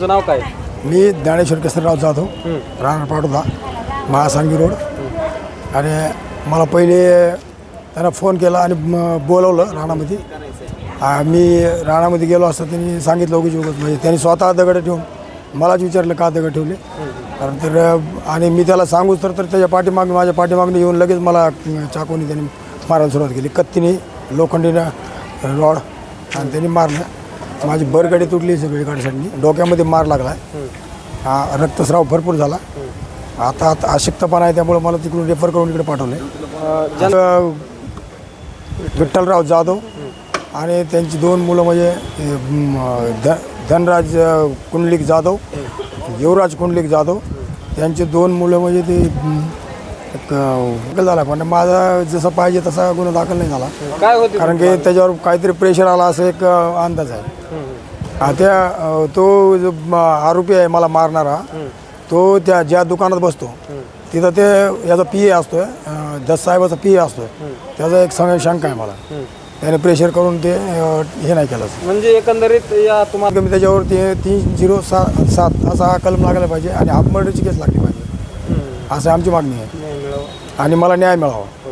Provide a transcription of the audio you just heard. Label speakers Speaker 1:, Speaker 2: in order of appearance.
Speaker 1: तुमचं नाव काय?
Speaker 2: मी ज्ञानेश्वर केसरराव जाधव. राहणार पाटोदा महासांगी रोड. आणि मला पहिले त्यांना फोन केला आणि बोलवलं राणामध्ये मी राणामध्ये गेलो असता त्यांनी सांगितलं उगीच उगत म्हणजे त्यांनी स्वतः दगड ठेवून मलाच विचारलं का दगड ठेवले. कारण तर आणि मी त्याला सांगूच तर तर त्याच्या पाठीमागणी माझ्या पाठीमागणी येऊन लगेच मला चाकूने त्यांनी मारायला सुरुवात केली. कत्तीने लोखंडीनं रॉड आणि त्यांनी मारलं. माझी बरगडी तुटली सगळी गाडीसाठी. डोक्यामध्ये मार लागला. हा रक्तस्राव भरपूर झाला. आता आता अशक्तपणा आहे त्यामुळे मला तिकडून रेफर करून इकडे पाठवलं
Speaker 1: ज्या-
Speaker 2: विठ्ठलराव जाधव आणि त्यांची दोन मुलं म्हणजे धनराज कुंडलिक जाधव युवराज कुंडलिक जाधव त्यांचे दोन मुलं म्हणजे ते एक, अ, दाखल झाला. पण माझा जसा पाहिजे तसा गुन्हा दाखल नाही झाला.
Speaker 1: काय होते
Speaker 2: कारण की त्याच्यावर काहीतरी प्रेशर आला असं एक अ, अंदाज आहे. हा, त्या अ, तो जो म, आरोपी आहे मला मारणारा तो त्या ज्या दुकानात बसतो तिथं ते याचा पी ए असतोय अ, दस साहेबाचा पी ए असतोय. त्याचा एक संशय शंका आहे मला. त्याने प्रेशर करून ते अ, हे नाही केलं.
Speaker 1: म्हणजे एकंदरीत या तुम्हाला
Speaker 2: कमी त्याच्यावर ते तीन झिरो सा सात असा हा कलम लागायला पाहिजे आणि हाफ मर्डरची केस लागली पाहिजे. असं आमची मागणी आहे. आणि मला न्याय मिळावा.